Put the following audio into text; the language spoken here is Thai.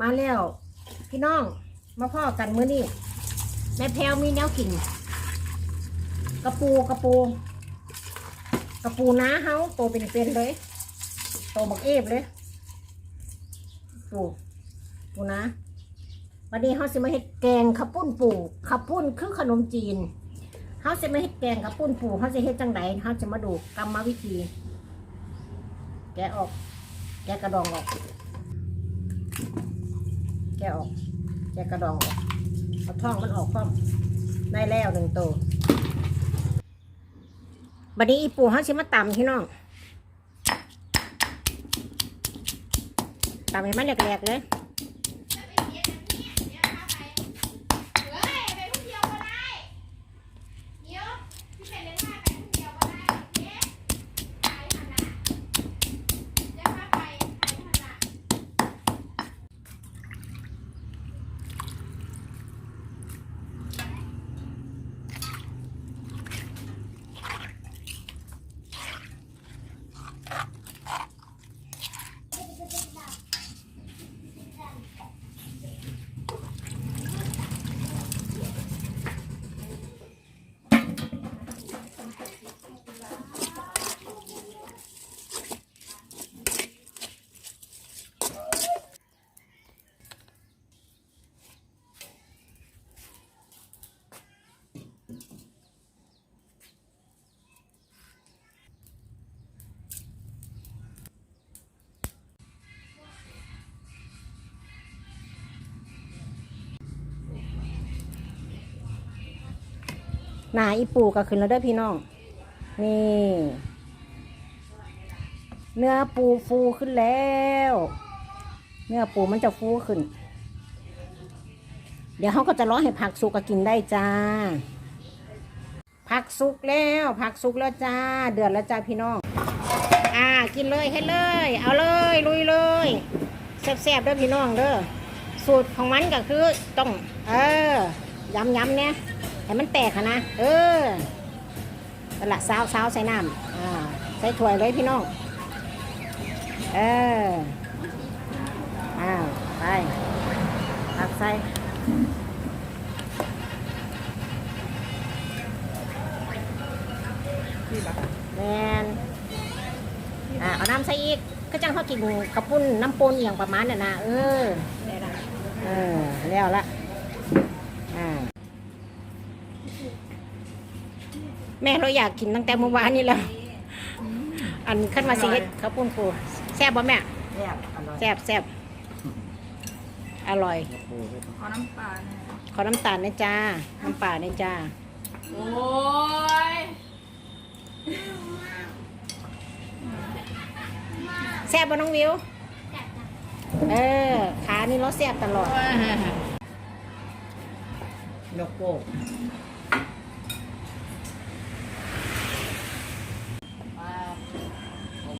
มาแล้ว พี่น้องมาพ่อกันมื้อนี้แม่แพลวมีแนวกินกระปูกระปู กระปูน้าเฮาโตเป็นๆเลยโตบักเอฟเลยปูปูนะวันนี้เขาสิมาเฮ็ดแกงข้าวปุ้นปูข้าวปุ้นคือขนมจีนเขาสิมาเฮ็ดแกงข้าวปุ้นปูเขาจะเฮ็ดจังไดเขาจะมาดูกรรมวิธี แกะออก แกะกระดองออก แกะออก แกะกระดองออก เอาท่องมันออกพร้อมได้แล้วหนึ่งตัวบัดนี้อีปูเขาสิมาตำพี่น้องตำให้มันแหลกๆเลย หนาอีปูก็ขึ้นแล้วเด้อพี่น้อง นี่ เนื้อปูฟูขึ้นแล้ว เนื้อปูมันจะฟูขึ้น เดี๋ยวเขาก็จะร้อให้ผักสุกก็กินได้จ้า ผักสุกแล้ว ผักสุกแล้วจ้า เดือดแล้วจ้าพี่น้อง อ่า กินเลยให้เลย เอาเลย ลุยเลยแซ่บๆเด้อพี่น้องเด้อ สูตรของมันก็คือต้อง เออย้ำๆเนี่ย ให้มันแตกะนะ เออตละซาวซาวใส่น้ำอ่าใส่ถ้วยเลยพี่น้อง เอออ้าวไปตักใส่แมนอ่าเอาน้ำใส่อีกก็จังเขากินกระปุ้นน้ำปนอย่างประมาณน่ะนะเออเออแล้วละ อ่า แม่เราอยากกินตั้งแต่เมื่อวานนี่แล้ว อันขึ้นมาสิเฮ็ดข้าวปุ้นปูแซ่บบ่แม่แซ่บอร่อยแซ่บแซ่บอร่อย ขอน้ำปลาหน่อยขอน้ำตาลนะจ้า น้ำปลานะจ้า โอ้ยแซ่บบ่น้องวิว เออ ขานี่เราแซ่บตลอดนกโก้